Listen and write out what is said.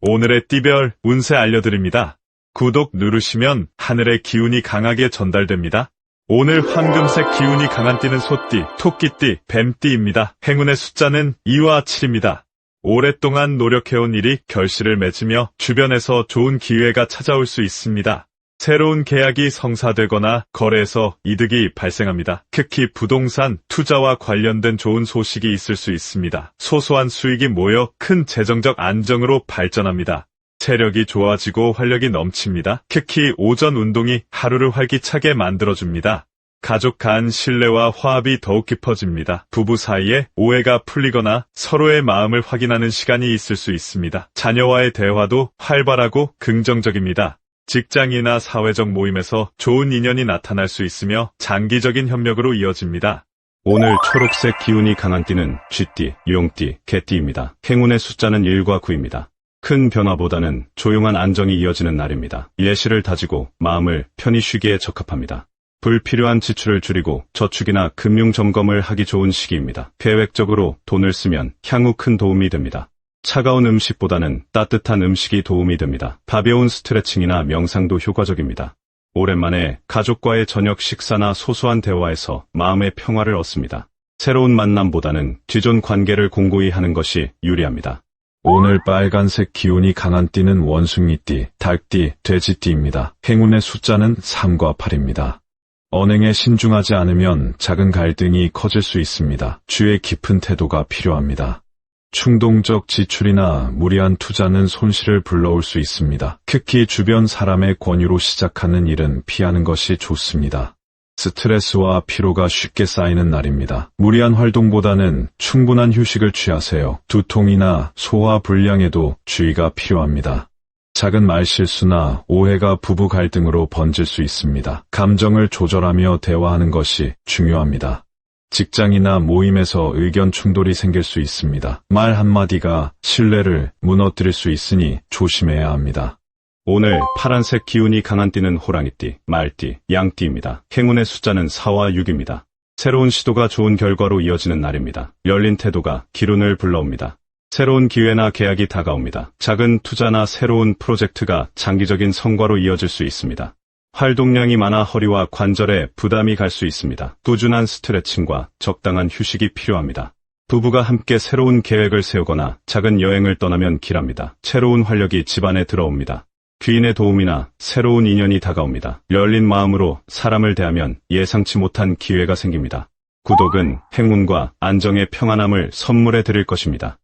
오늘의 띠별 운세 알려드립니다. 구독 누르시면 하늘의 기운이 강하게 전달됩니다. 오늘 황금색 기운이 강한 띠는 소띠, 토끼띠, 뱀띠입니다. 행운의 숫자는 2와 7입니다. 오랫동안 노력해온 일이 결실을 맺으며 주변에서 좋은 기회가 찾아올 수 있습니다. 새로운 계약이 성사되거나 거래에서 이득이 발생합니다. 특히 부동산, 투자와 관련된 좋은 소식이 있을 수 있습니다. 소소한 수익이 모여 큰 재정적 안정으로 발전합니다. 체력이 좋아지고 활력이 넘칩니다. 특히 오전 운동이 하루를 활기차게 만들어줍니다. 가족 간 신뢰와 화합이 더욱 깊어집니다. 부부 사이에 오해가 풀리거나 서로의 마음을 확인하는 시간이 있을 수 있습니다. 자녀와의 대화도 활발하고 긍정적입니다. 직장이나 사회적 모임에서 좋은 인연이 나타날 수 있으며 장기적인 협력으로 이어집니다. 오늘 초록색 기운이 강한 띠는 쥐띠, 용띠, 개띠입니다. 행운의 숫자는 1과 9입니다. 큰 변화보다는 조용한 안정이 이어지는 날입니다. 예시를 다지고 마음을 편히 쉬기에 적합합니다. 불필요한 지출을 줄이고 저축이나 금융 점검을 하기 좋은 시기입니다. 계획적으로 돈을 쓰면 향후 큰 도움이 됩니다. 차가운 음식보다는 따뜻한 음식이 도움이 됩니다. 가벼운 스트레칭이나 명상도 효과적입니다. 오랜만에 가족과의 저녁 식사나 소소한 대화에서 마음의 평화를 얻습니다. 새로운 만남보다는 기존 관계를 공고히 하는 것이 유리합니다. 오늘 빨간색 기운이 강한 띠는 원숭이띠, 닭띠, 돼지띠입니다. 행운의 숫자는 3과 8입니다. 언행에 신중하지 않으면 작은 갈등이 커질 수 있습니다. 주의 깊은 태도가 필요합니다. 충동적 지출이나 무리한 투자는 손실을 불러올 수 있습니다. 특히 주변 사람의 권유로 시작하는 일은 피하는 것이 좋습니다. 스트레스와 피로가 쉽게 쌓이는 날입니다. 무리한 활동보다는 충분한 휴식을 취하세요. 두통이나 소화 불량에도 주의가 필요합니다. 작은 말실수나 오해가 부부 갈등으로 번질 수 있습니다. 감정을 조절하며 대화하는 것이 중요합니다. 직장이나 모임에서 의견 충돌이 생길 수 있습니다. 말 한마디가 신뢰를 무너뜨릴 수 있으니 조심해야 합니다. 오늘 파란색 기운이 강한 띠는 호랑이띠, 말띠, 양띠입니다. 행운의 숫자는 4와 6입니다. 새로운 시도가 좋은 결과로 이어지는 날입니다. 열린 태도가 기운을 불러옵니다. 새로운 기회나 계약이 다가옵니다. 작은 투자나 새로운 프로젝트가 장기적인 성과로 이어질 수 있습니다. 활동량이 많아 허리와 관절에 부담이 갈 수 있습니다. 꾸준한 스트레칭과 적당한 휴식이 필요합니다. 부부가 함께 새로운 계획을 세우거나 작은 여행을 떠나면 길합니다. 새로운 활력이 집안에 들어옵니다. 귀인의 도움이나 새로운 인연이 다가옵니다. 열린 마음으로 사람을 대하면 예상치 못한 기회가 생깁니다. 구독은 행운과 안정의 평안함을 선물해 드릴 것입니다.